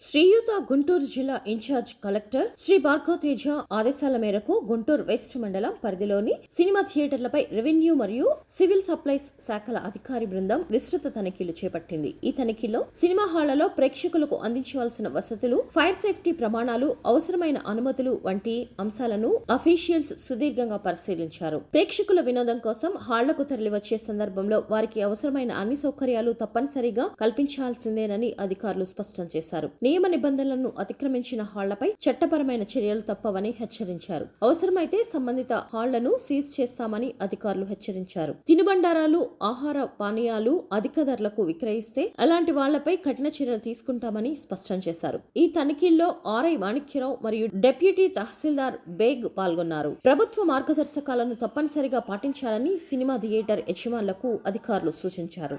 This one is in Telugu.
శ్రీయుత గుంటూరు జిల్లా ఇన్ఛార్జ్ కలెక్టర్ శ్రీ భార్గవ్ తేజ ఆదేశాల మేరకు గుంటూరు వెస్ట్ మండలం పరిధిలోని సినిమా థియేటర్లపై రెవెన్యూ మరియు సివిల్ సప్లైస్ శాఖల అధికారి బృందం విస్తృత తనిఖీలు చేపట్టింది. ఈ తనిఖీలో సినిమా హాళ్ళలో ప్రేక్షకులకు అందించవలసిన వసతులు ఫైర్ సేఫ్టీ ప్రమాణాలు అవసరమైన అనుమతులు వంటి అంశాలను అఫీషియల్స్ సుదీర్ఘంగా పరిశీలించారు. ప్రేక్షకుల వినోదం కోసం హాళ్ళకు తరలివచ్చే సందర్భంలో వారికి అవసరమైన అన్ని సౌకర్యాలు తప్పనిసరిగా కల్పించాల్సిందేనని అధికారులు స్పష్టం చేశారు. నియమ నిబంధనలను అతిక్రమించిన హాళ్ళపై చట్టపరమైన చర్యలు తప్పవని హెచ్చరించారు. అవసరమైతే సంబంధిత హాళ్ళను సీజ్ చేస్తామని అధికారులు హెచ్చరించారు. తినుబండారాలు ఆహార పానీయాలు అధిక ధరలకు విక్రయిస్తే అలాంటి వాళ్ళపై కఠిన చర్యలు తీసుకుంటామని స్పష్టం చేశారు. ఈ తనిఖీల్లో ఆర్ఐ మాణిక్యరావు మరియు డెప్యూటీ తహసీల్దార్ బేగ్ పాల్గొన్నారు. ప్రభుత్వ మార్గదర్శకాలను తప్పనిసరిగా పాటించాలని సినిమా థియేటర్ యజమానులకు అధికారులు సూచించారు.